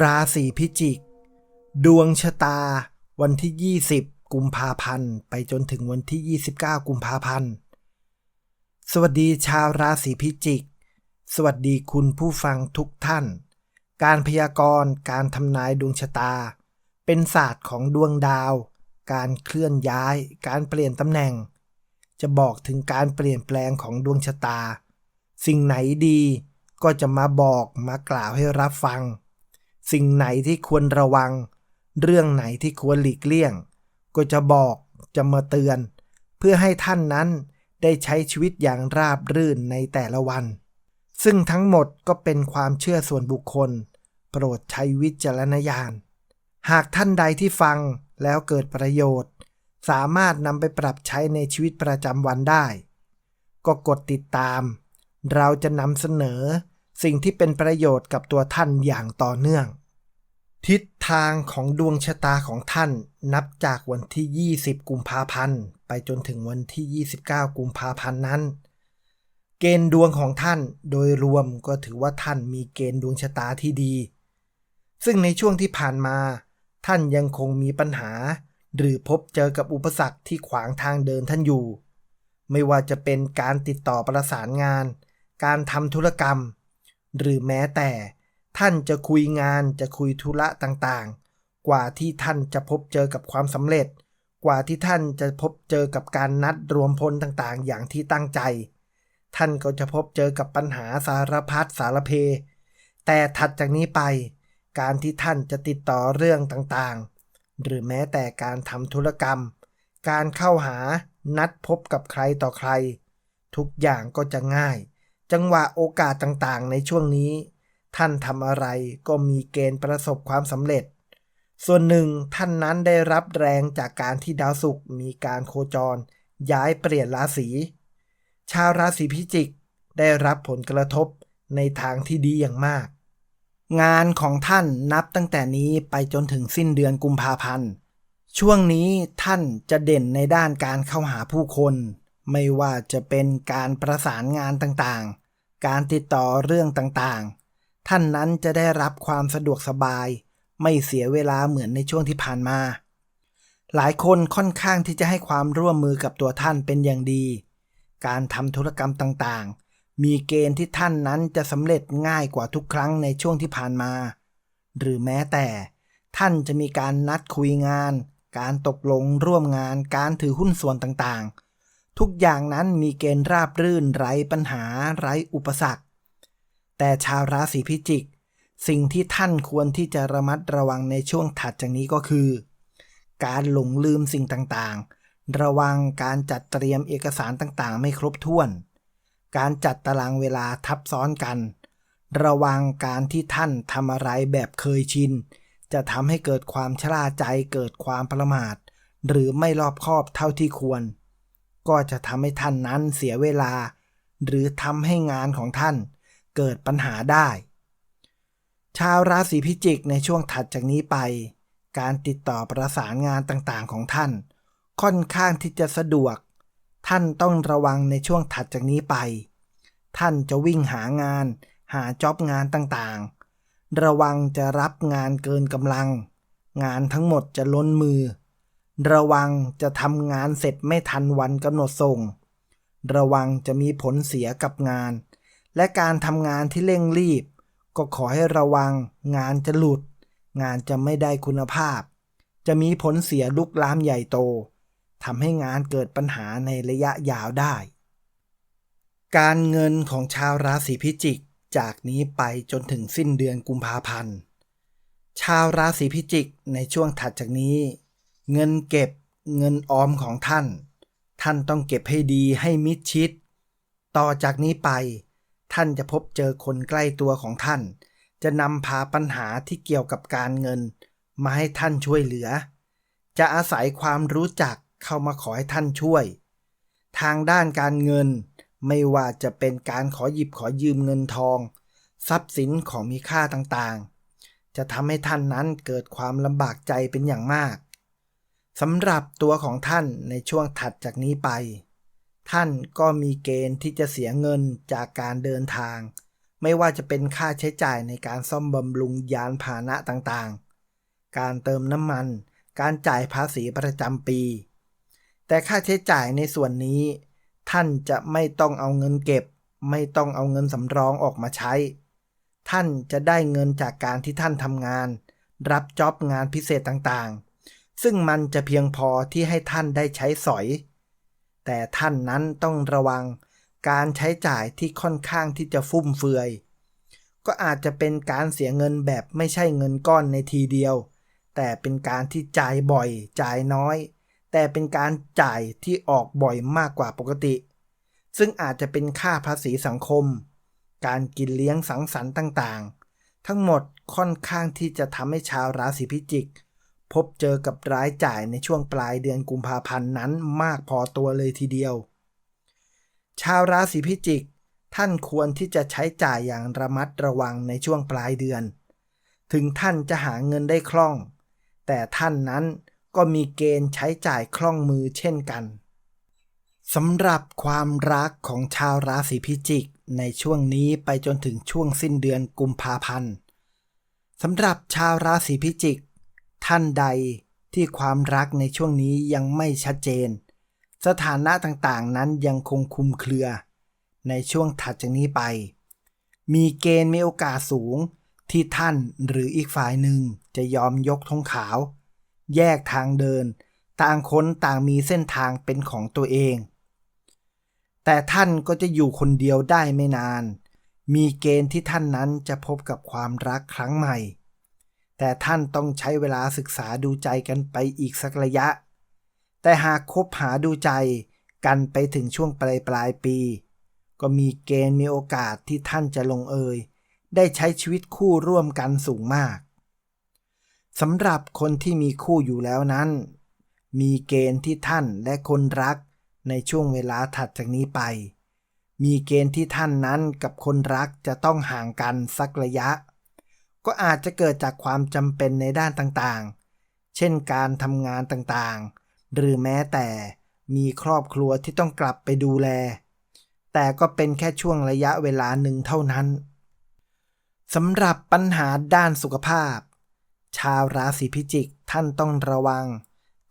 ราศีพิจิก ดวงชะตา วันที่ 20 กุมภาพันธ์ ไปจนถึงวันที่ 29 กุมภาพันธ์ สวัสดีชาวราศีพิจิก สวัสดีคุณผู้ฟังทุกท่าน การพยากรณ์ การทำนายดวงชะตา เป็นศาสตร์ของดวงดาว การเคลื่อนย้าย การเปลี่ยนตำแหน่ง จะบอกถึงการเปลี่ยนแปลงของดวงชะตา สิ่งไหนดีก็จะมาบอกมากล่าวให้รับฟัง สิ่งไหนที่ควรระวัง เรื่องไหนที่ควรหลีกเลี่ยง ก็จะบอกจะมาเตือน เพื่อให้ท่านนั้นได้ใช้ชีวิตอย่างราบรื่นในแต่ละวัน ซึ่งทั้งหมดก็เป็นความเชื่อส่วนบุคคล โปรดใช้วิจารณญาณ หากท่านใดที่ฟังแล้วเกิดประโยชน์ สามารถนำไปปรับใช้ในชีวิตประจำวันได้ ก็กดติดตาม เราจะนำเสนอ สิ่งที่เป็นประโยชน์กับตัวท่านอย่างต่อเนื่อง ทิศทางของดวงชะตาของท่านนับจากวันที่ 20 กุมภาพันธ์ ไปจนถึงวันที่ 29 กุมภาพันธ์นั้น เกณฑ์ดวงของท่านโดยรวมก็ถือว่าท่านมีเกณฑ์ดวงชะตาที่ดี ซึ่งในช่วงที่ผ่านมา ท่านยังคงมีปัญหา หรือพบเจอกับอุปสรรคที่ขวางทางเดินท่านอยู่ ไม่ว่าจะเป็นการติดต่อประสานงาน การทำธุรกรรม หรือแม้แต่ ท่านจะคุยงานจะคุยธุระต่างๆ กว่าที่ท่านจะพบเจอกับความสำเร็จ กว่าที่ท่านจะพบเจอกับการนัดรวมพลต่างๆ อย่างที่ตั้งใจ ท่านก็จะพบเจอกับปัญหาสารพัดสารเพ แต่ถัดจากนี้ไป การที่ท่านจะติดต่อเรื่องต่างๆ หรือแม้แต่การทำธุรกรรม การเข้าหานัดพบกับใครต่อใคร ทุกอย่างก็จะง่าย จังหวะโอกาสต่างๆ ในช่วงนี้ ท่านทำอะไรก็มีเกณฑ์ประสบความสำเร็จ ส่วนหนึ่งท่านนั้นได้รับแรงจากการที่ดาวศุกร์มีการโคจร ย้ายเปลี่ยนราศี ชาวราศีพิจิก ได้รับผลกระทบในทางที่ดีอย่างมาก งานของท่านนับตั้งแต่นี้ไปจนถึงสิ้นเดือนกุมภาพันธ์ ช่วงนี้ท่านจะเด่นในด้านการเข้าหาผู้คน ไม่ว่าจะเป็นการประสานงานต่างๆ การติดต่อเรื่องต่างๆ ท่านนั้นจะได้รับความสะดวกสบาย ไม่เสียเวลาเหมือนในช่วงที่ผ่านมา หลายคนค่อนข้างที่จะให้ความร่วมมือกับตัวท่านเป็นอย่างดี การทำธุรกรรมต่างๆ มีเกณฑ์ที่ท่านนั้นจะสำเร็จง่ายกว่าทุกครั้งในช่วงที่ผ่านมา หรือแม้แต่ ท่านจะมีการนัดคุยงาน การตกลงร่วมงาน การถือหุ้นส่วนต่างๆ ทุกอย่างนั้นมีเกณฑ์ราบรื่นไร้ปัญหาไร้อุปสรรค แต่ชาวราศีพิจิก สิ่งที่ท่านควรที่จะระมัดระวังในช่วงถัดจากนี้ก็คือ การหลงลืมสิ่งต่างๆ ระวังการจัดเตรียมเอกสารต่างๆ ไม่ครบถ้วน การจัดตารางเวลาทับซ้อนกัน ระวังการที่ท่านทำอะไรแบบเคยชิน จะทำให้เกิดความชราใจเกิดความประมาท หรือไม่รอบคอบเท่าที่ควร ก็จะทำให้ท่านนั้นเสียเวลา หรือทำให้งานของท่านเกิดปัญหาได้ ชาวราศีพิจิกในช่วงถัดจากนี้ไป การติดต่อประสานงานต่างๆของท่าน ค่อนข้างที่จะสะดวก ท่านต้องระวังในช่วงถัดจากนี้ไป ท่านจะวิ่งหางาน หาจ็อบงานต่างๆ ระวังจะรับงานเกินกำลัง งานทั้งหมดจะล้นมือ ระวังจะทำงานเสร็จไม่ทันวันกำหนดส่ง ระวังจะมีผลเสียกับงาน และการทำงานที่เร่งรีบ ก็ขอให้ระวังงานจะหลุด งานจะไม่ได้คุณภาพ จะมีผลเสียลุกลามใหญ่โตทำให้งานเกิดปัญหาในระยะยาวได้ การเงินของชาวราศีพิจิก จากนี้ไปจนถึงสิ้นเดือนกุมภาพันธ์ ชาวราศีพิจิกในช่วงถัดจากนี้ เงินเก็บเงินออมของท่าน ท่านต้องเก็บให้ดีให้มิดชิด ต่อจากนี้ไป ท่านจะพบเจอคนใกล้ตัวของท่าน จะนำพาปัญหาที่เกี่ยวกับการเงิน มาให้ท่านช่วยเหลือ จะอาศัยความรู้จักเข้ามาขอให้ท่านช่วย ทางด้านการเงิน ไม่ว่าจะเป็นการขอหยิบขอยืมเงินทอง ทรัพย์สินของมีค่าต่างๆ จะทำให้ท่านนั้นเกิดความลำบากใจเป็นอย่างมาก สำหรับตัวของท่านในช่วงถัดจากนี้ไป ท่านก็มีเกณฑ์ที่จะเสียเงินจากการเดินทาง ไม่ว่าจะเป็นค่าใช้จ่ายในการซ่อมบำรุงยานพาหนะต่างๆ การเติมน้ำมัน การจ่ายภาษีประจำปี แต่ค่าใช้จ่ายในส่วนนี้ ท่านจะไม่ต้องเอาเงินเก็บ ไม่ต้องเอาเงินสำรองออกมาใช้ ท่านจะได้เงินจากการที่ท่านทำงาน รับจ็อบงานพิเศษต่างๆ ซึ่งมันจะเพียงพอที่ให้ท่านได้ใช้สอย แต่ท่านนั้นต้องระวังการใช้จ่ายที่ค่อนข้างที่จะฟุ่มเฟือย ก็อาจจะเป็นการเสียเงินแบบไม่ใช่เงินก้อนในทีเดียว แต่เป็นการที่จ่ายบ่อย จ่ายน้อย แต่เป็นการจ่ายที่ออกบ่อยมากกว่าปกติ ซึ่งอาจจะเป็นค่าภาษีสังคม การกินเลี้ยงสังสรรค์ต่างๆ ทั้งหมดค่อนข้างที่จะทำให้ชาวราศีพิจิก พบเจอกับรายจ่ายในช่วงปลายเดือนกุมภาพันธ์นั้นมากพอตัวเลยทีเดียว ชาวราศีพิจิก ท่านควรที่จะใช้จ่ายอย่างระมัดระวังในช่วงปลายเดือน ถึงท่านจะหาเงินได้คล่อง แต่ท่านนั้นก็มีเกณฑ์ใช้จ่ายคล่องมือเช่นกันสำหรับความรักของชาวราศีพิจิก ในช่วงนี้ไปจนถึงช่วงสิ้นเดือนกุมภาพันธ์สำหรับชาวราศีพิจิก ท่านใดที่ความรักในช่วงนี้ยังไม่ชัดเจน สถานะต่างๆนั้นยังคงคุมเครือ ในช่วงถัดจากนี้ไป มีเกณฑ์มีโอกาสสูงที่ท่านหรืออีกฝ่ายหนึ่งจะยอมยกธงขาว แยกทางเดิน ต่างคนต่างมีเส้นทางเป็นของตัวเอง แต่ท่านก็จะอยู่คนเดียวได้ไม่นาน มีเกณฑ์ที่ท่านนั้นจะพบกับความรักครั้งใหม่ แต่ท่านต้องใช้เวลาศึกษาดูใจกันไปอีกสักระยะ แต่หากคบหาดูใจกันไปถึงช่วงปลายปลายปี ก็มีเกณฑ์มีโอกาสที่ท่านจะลงเอย ได้ใช้ชีวิตคู่ร่วมกันสูงมากสำหรับคนที่มีคู่อยู่แล้วนั้น มีเกณฑ์ที่ท่านและคนรักในช่วงเวลาถัดจากนี้ไป มีเกณฑ์ที่ท่านนั้นกับคนรักจะต้องห่างกันสักระยะ ก็อาจจะเกิดจากความจำเป็นในด้านต่างๆ เช่นการทำงานต่างๆ หรือแม้แต่มีครอบครัวที่ต้องกลับไปดูแล แต่ก็เป็นแค่ช่วงระยะเวลาหนึ่งเท่านั้นสำหรับปัญหาด้านสุขภาพ ชาวราศีพิจิกท่านต้องระวัง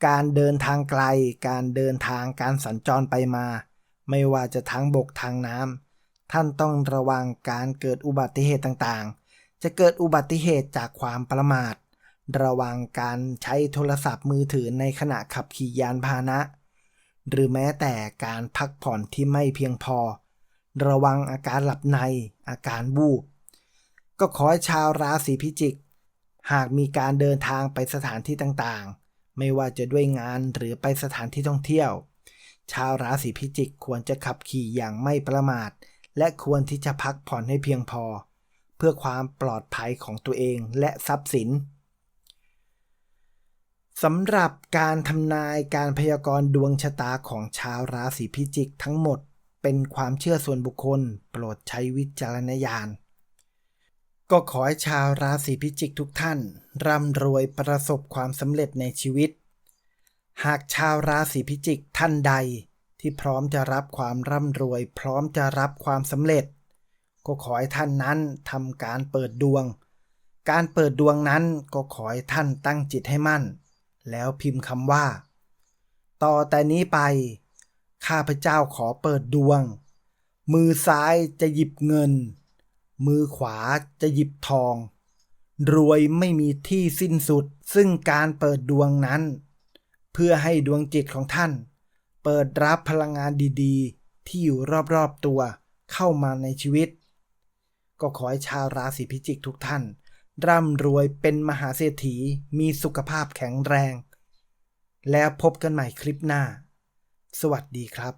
การเดินทางไกล การเดินทางการสัญจรไปมา ไม่ว่าจะทางบกทางน้ำท่านต้องระวังการเกิดอุบัติเหตุต่างๆ จะเกิดอุบัติเหตุจากความประมาท ระวังการใช้โทรศัพท์มือถือในขณะขับขี่ยานพาหนะ หรือแม้แต่การพักผ่อนที่ไม่เพียงพอ ระวังอาการหลับใน อาการบูบก็ขอให้ชาวราศีพิจิก หากมีการเดินทางไปสถานที่ต่างๆ ไม่ว่าจะด้วยงานหรือไปสถานที่ท่องเที่ยว ชาวราศีพิจิกควรจะขับขี่อย่างไม่ประมาท และควรที่จะพักผ่อนให้เพียงพอ เพื่อความปลอดภัยของตัวเองและทรัพย์สินสำหรับการทำนายการพยากรณ์ดวงชะตาของชาวราศีพิจิกทั้งหมดเป็นความเชื่อส่วนบุคคล โปรดใช้วิจารณญาณ ก็ขอให้ชาวราศีพิจิกทุกท่าน ร่ำรวยประสบความสำเร็จในชีวิต หากชาวราศีพิจิกท่านใด ที่พร้อมจะรับความร่ำรวย พร้อมจะรับความสำเร็จ ก็ขอให้ท่านนั้นทำการเปิดดวง การเปิดดวงนั้นก็ขอให้ท่านตั้งจิตให้มั่น แล้วพิมพ์คำว่า ต่อแต่นี้ไป ข้าพเจ้าขอเปิดดวง มือซ้ายจะหยิบเงิน มือขวาจะหยิบทอง รวยไม่มีที่สิ้นสุด ซึ่งการเปิดดวงนั้น เพื่อให้ดวงจิตของท่าน เปิดรับพลังงานดีๆ ที่อยู่รอบๆตัวเข้ามาในชีวิต ก็ขอให้ชาวราศีพิจิกทุกท่าน ร่ำรวยเป็นมหาเศรษฐีมีสุขภาพแข็งแรง แล้วพบกันใหม่คลิปหน้า สวัสดีครับ